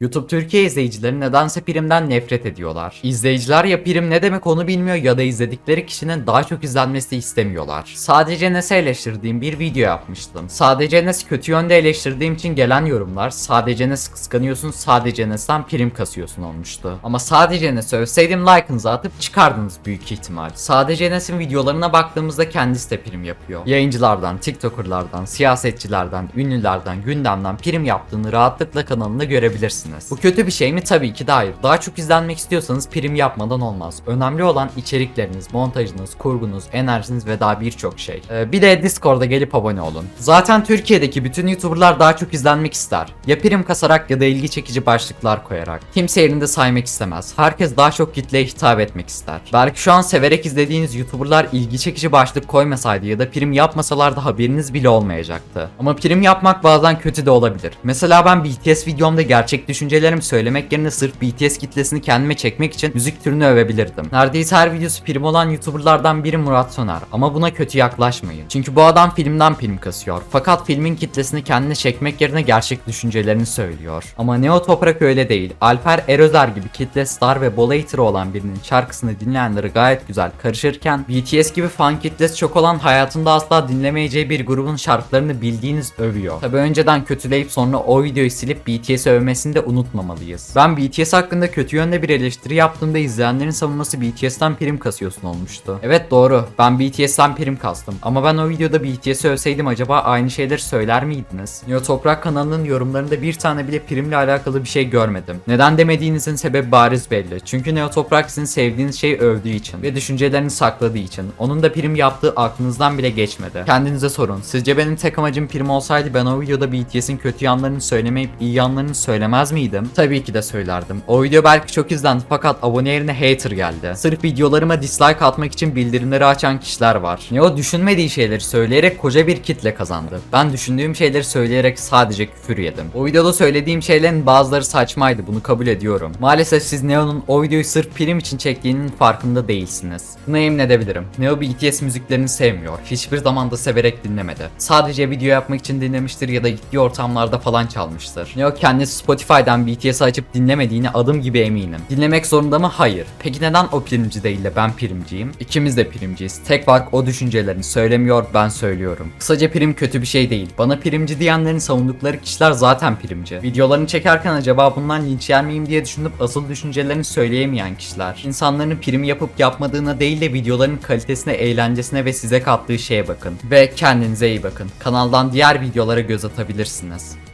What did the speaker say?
YouTube Türkiye izleyicileri nedense primden nefret ediyorlar. İzleyiciler ya prim ne demek onu bilmiyor ya da izledikleri kişinin daha çok izlenmesi istemiyorlar. Sadece Enes'i eleştirdiğim bir video yapmıştım. Sadece Enes'i kötü yönde eleştirdiğim için gelen yorumlar sadece Enes'i kıskanıyorsun sadece Enes'ten prim kasıyorsun olmuştu. Ama sadece Enes'i övseydim like'ınızı atıp çıkardınız büyük ihtimal. Sadece Enes'in videolarına baktığımızda kendisi de prim yapıyor. Yayıncılardan, tiktokerlardan, siyasetçilerden, ünlülerden, gündemden prim yaptığını rahatlıkla kanalında görebilirsiniz. Bu kötü bir şey mi? Tabii ki de hayır. Daha çok izlenmek istiyorsanız prim yapmadan olmaz. Önemli olan içerikleriniz, montajınız, kurgunuz, enerjiniz ve daha birçok şey. Ee, bir de Discord'a gelip abone olun. Zaten Türkiye'deki bütün YouTuber'lar daha çok izlenmek ister. Ya prim kasarak ya da ilgi çekici başlıklar koyarak. Kimse yerinde saymak istemez. Herkes daha çok kitleye hitap etmek ister. Belki şu an severek izlediğiniz YouTuber'lar ilgi çekici başlık koymasaydı ya da prim yapmasalardı haberiniz bile olmayacaktı. Ama prim yapmak bazen kötü de olabilir. Mesela ben BTS videomda gerçek düşüncelerimi söylemek yerine sırf BTS kitlesini kendime çekmek için müzik türünü övebilirdim. Neredeyse her videosu prim olan YouTuber'lardan biri Murat Soner ama buna kötü yaklaşmayın. Çünkü bu adam filmden prim kasıyor. Fakat filmin kitlesini kendine çekmek yerine gerçek düşüncelerini söylüyor. Ama Neo Toprak öyle değil. Alper Erözer gibi kitle star ve bol hater'ı olan birinin şarkısını dinleyenleri gayet güzel karışırken BTS gibi fan kitlesi çok olan hayatında asla dinlemeyeceği bir grubun şarkılarını bildiğiniz övüyor. Tabi önceden kötüleyip sonra o videoyu silip BTS övmesini de unutmamalıyız. Ben BTS hakkında kötü yönde bir eleştiri yaptığımda izleyenlerin savunması BTS'ten prim kasıyorsun olmuştu. Evet doğru ben BTS'ten prim kastım ama ben o videoda BTS'i övseydim acaba aynı şeyleri söyler miydiniz? Neo Toprak kanalının yorumlarında bir tane bile primle alakalı bir şey görmedim. Neden demediğinizin sebebi bariz belli. Çünkü Neo Toprak sizin sevdiğiniz şeyi övdüğü için ve düşüncelerini sakladığı için. Onun da prim yaptığı aklınızdan bile geçmedi. Kendinize sorun. Sizce benim tek amacım prim olsaydı ben o videoda BTS'in kötü yanlarını söylemeyip iyi yanlarını söylemez miydim? Tabii ki de söylerdim. O video belki çok izlendi fakat abone yerine hater geldi. Sırf videolarıma dislike atmak için bildirimleri açan kişiler var. Neo düşünmediği şeyleri söyleyerek koca bir kitle kazandı. Ben düşündüğüm şeyleri söyleyerek sadece küfür yedim. O videoda söylediğim şeylerin bazıları saçmaydı bunu kabul ediyorum. Maalesef siz Neo'nun o videoyu sırf prim için çektiğinin farkında değilsiniz. Buna emin edebilirim. Neo BTS müziklerini sevmiyor. Hiçbir zaman da severek dinlemedi. Sadece video yapmak için dinlemiştir ya da gittiği ortamlarda falan çalmıştır. Neo kendisi Spotify'dan BTS'i açıp dinlemediğine adım gibi eminim. Dinlemek zorunda mı? Hayır. Peki neden o primci değil de ben primciyim? İkimiz de primciyiz. Tek fark o düşüncelerini söylemiyor ben söylüyorum. Kısaca prim kötü bir şey değil. Bana primci diyenlerin savundukları kişiler zaten primci. Videolarını çekerken acaba bundan linç yer miyim diye düşünüp asıl düşüncelerini söyleyemeyen kişiler. İnsanların prim yapıp yapmadığına değil de videoların kalitesine, eğlencesine ve size kattığı şeye bakın. Ve kendinize iyi bakın. Kanaldan diğer videolara göz atabilirsiniz.